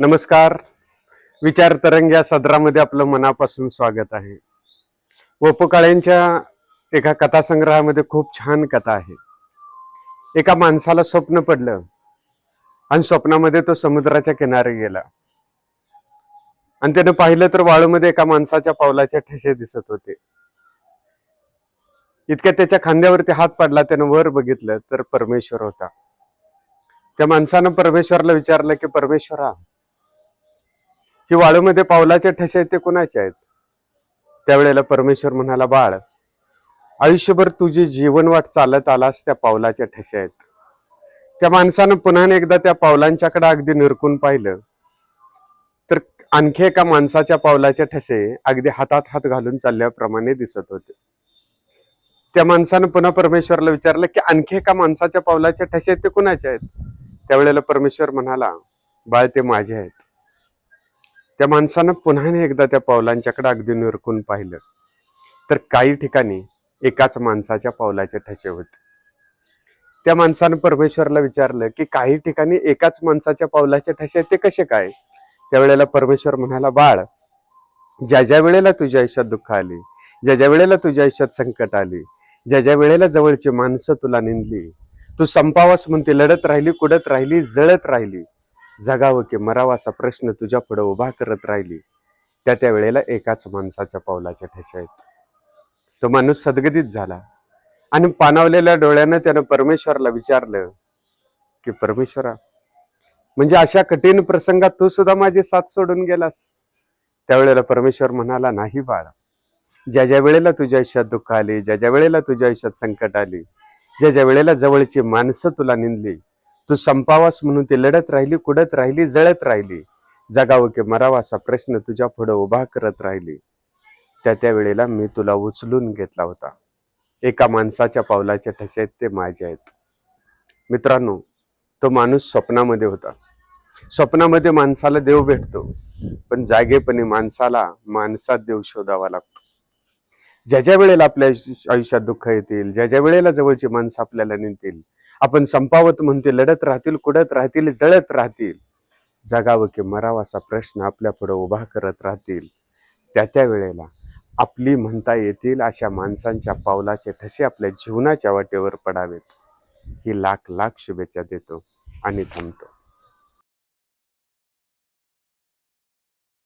नमस्कार. विचार तरंग या सदरामध्ये आपलं मनापासून स्वागत आहे. वपकाळ्यांच्या काळेंच्या एका कथासंग्रहामध्ये खूप छान कथा आहे. एका माणसाला स्वप्न पडलं आणि स्वप्नामध्ये तो समुद्राच्या किनारी गेला. आणि त्यानं पाहिलं तर वाळूमध्ये एका माणसाच्या पावलाचे ठसे दिसत होते. इतक्या त्याच्या खांद्यावरती हात पडला त्यानं वर बघितलं तर परमेश्वर होता. त्या माणसानं परमेश्वरला विचारलं की परमेश्वरा ही वाळूमध्ये पावलाचे ठसे आहेत ते कुणाचे आहेत? त्यावेळेला परमेश्वर म्हणाला बाळ आयुष्यभर तुझी जीवनवाट चालत आलास त्या पावलाचे ठसे आहेत. त्या माणसानं पुन्हा एकदा त्या पावलांच्याकडे अगदी निरकून पाहिलं. तर आणखी एका माणसाच्या पावलाचे ठसे अगदी हातात हात घालून चालल्याप्रमाणे दिसत होते. त्या माणसानं पुन्हा परमेश्वरला विचारलं की आणखी एका माणसाच्या पावलाचे ठसे आहेत ते कुणाचे आहेत? त्यावेळेला परमेश्वर म्हणाला बाळ ते माझे आहेत. त्या माणसानं पुन्हा एकदा त्या पावलांच्याकडे अगदी निरकून पाहिलं. तर काही ठिकाणी एकाच माणसाच्या पावलाचे ठसे होते. त्या माणसानं परमेश्वरला विचारलं की काही ठिकाणी एकाच माणसाच्या पावलाचे ठसे ते कसे काय? त्यावेळेला परमेश्वर म्हणाला बाळ ज्या ज्या वेळेला तुझ्या आयुष्यात दुःख आली ज्या ज्या वेळेला तुझ्या आयुष्यात संकट आली ज्या ज्या वेळेला जवळची माणसं तुला निंदली तू संपावास म्हणते लढत राहिली कुडत राहिली जळत राहिली जगावं की मरावा असा प्रश्न तुझ्या पुढं उभा करत राहिली. त्या त्या वेळेला एकाच माणसाच्या पावलाच्या ठसे आहेत तो माणूस सदगतीत झाला. आणि पानावलेल्या डोळ्यानं त्यानं परमेश्वरला विचारलं की परमेश्वरा म्हणजे अशा कठीण प्रसंगात तू सुद्धा माझी साथ सोडून गेलास? त्यावेळेला परमेश्वर म्हणाला नाही बाळा. ज्या ज्या वेळेला तुझ्या आयुष्यात दुःख आली ज्या ज्या वेळेला तुझ्या आयुष्यात संकट आली ज्या ज्या वेळेला जवळची माणसं तुला निंदली तू संपावास म्हणून ती लढत राहिली कुडत राहिली जळत राहिली. जगावं की मरावा असा प्रश्न तुझ्या पुढं उभा करत राहिली. त्या त्या वेळेला मी तुला उचलून घेतला होता. एका माणसाच्या पावलाचे ठसे आहेत ते माझे आहेत. मित्रांनो तो माणूस स्वप्नामध्ये होता. स्वप्नामध्ये माणसाला देव भेटतो पण जागेपणी माणसाला माणसात देव शोधावा लागतो. ज्या ज्या वेळेला आपल्या आयुष्यात दुःख येतील ज्या ज्या वेळेला जवळची माणसं आपल्याला नेतील आपण संपावत म्हणते लढत राहतील कुडत राहतील जळत राहतील. जगावं की मराव असा प्रश्न आपल्या पुढं उभा करत राहतील. त्या त्या वेळेला आपली म्हणता येतील अशा माणसांच्या पावलाचे ठसे आपल्या जीवनाच्या वाटेवर पडावेत. ही लाख लाख शुभेच्छा देतो आणि थांबतो.